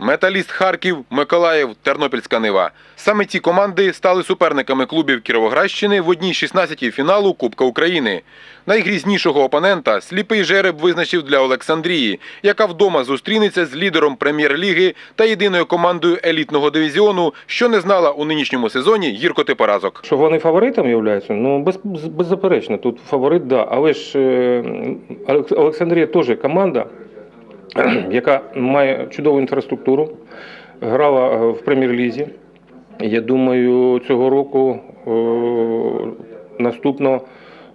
Металіст Харків, Миколаїв, Тернопільська Нива. Саме ці команди стали суперниками клубів Кіровоградщини в одній 16-й фіналу Кубка України. Найгрізнішого опонента сліпий жереб визначив для Олександрії, яка вдома зустрінеться з лідером прем'єр-ліги та єдиною командою елітного дивізіону, що не знала у нинішньому сезоні гіркоти поразок. Що вони фаворитом являються? Ну, без, беззаперечно, тут фаворит, да. Але ж Олекс- Олександрія теж команда, яка має чудову інфраструктуру, грала е, в прем'єр-лізі. Я думаю, цього року е, наступно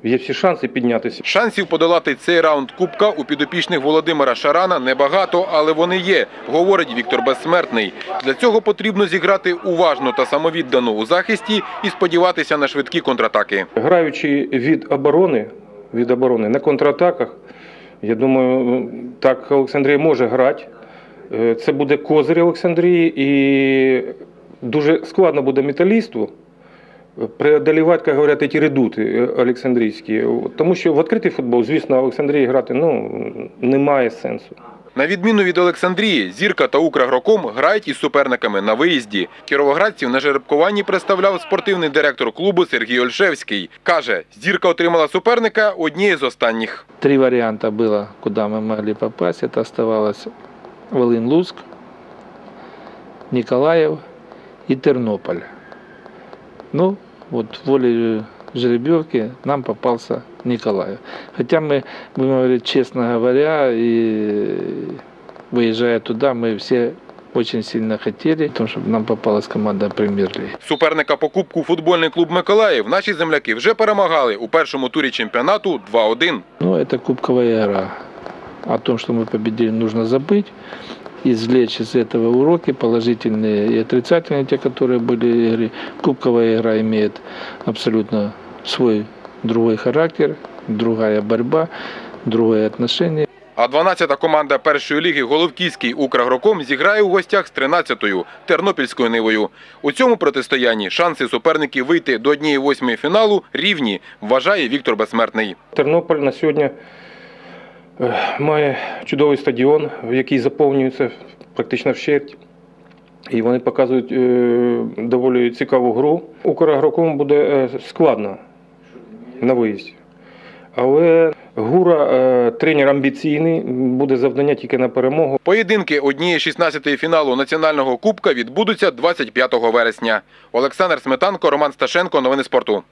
є всі шанси піднятися. Шансів подолати цей раунд Кубка у підопічних Володимира Шарана небагато, але вони є, говорить Віктор Безсмертний. Для цього потрібно зіграти уважно та самовіддано у захисті і сподіватися на швидкі контратаки. Граючи від оборони, від оборони на контратаках, я думаю, так Олександрія може грати. Е, Це буде козир Олександрії і дуже складно буде металісту преодолівати, як говорять, ті редути е, Олександрійські. Тому що в відкритий футбол, звісно, Олександрії грати ну, немає сенсу. На відміну від Олександрії, Зірка та Украгроком грають із суперниками на виїзді. Кіровоградців на жеребкуванні представляв спортивний директор клубу Сергій Ольшевський. Каже, Зірка отримала суперника однієї з останніх. Три варианта было, куда мы могли попасть. Это оставалось Волын-Луцк, Николаев и Тернополь. Ну, вот волей жеребьевки нам попался Николаев. Хотя мы, будем говорить, честно говоря, и выезжая туда, мы все очень сильно хотели, потому чтобы нам попалась команда премьер-лиги. Суперника по кубку футбольний клуб Миколаїв наші земляки вже перемагали у першому турі чемпіонату 2-1. Ну, это кубковая игра. О том, что мы победили, нужно забыть, извлечь из этого уроки положительные и отрицательные, те, которые были в игре. Кубковая игра имеет абсолютно свой другой характер, другая борьба, другое отношение. А 12-та команда першої ліги Головківський Украгроком зіграє у гостях з 13-ю Тернопільською нивою. У цьому протистоянні шанси суперників вийти до 1-8 фіналу рівні, вважає Віктор Безсмертний. Тернополь на сьогодні е, має чудовий стадіон, в який заповнюється практично вщерть. І вони показують е, доволі цікаву гру. Украгроком буде е, складно на виїзді. Але Гура, е, тренер амбіційний, буде завдання тільки на перемогу. Поєдинки однієї 16-ї фіналу національного кубка відбудуться 25 вересня. Олександр Сметанко, Роман Сташенко. Новини спорту.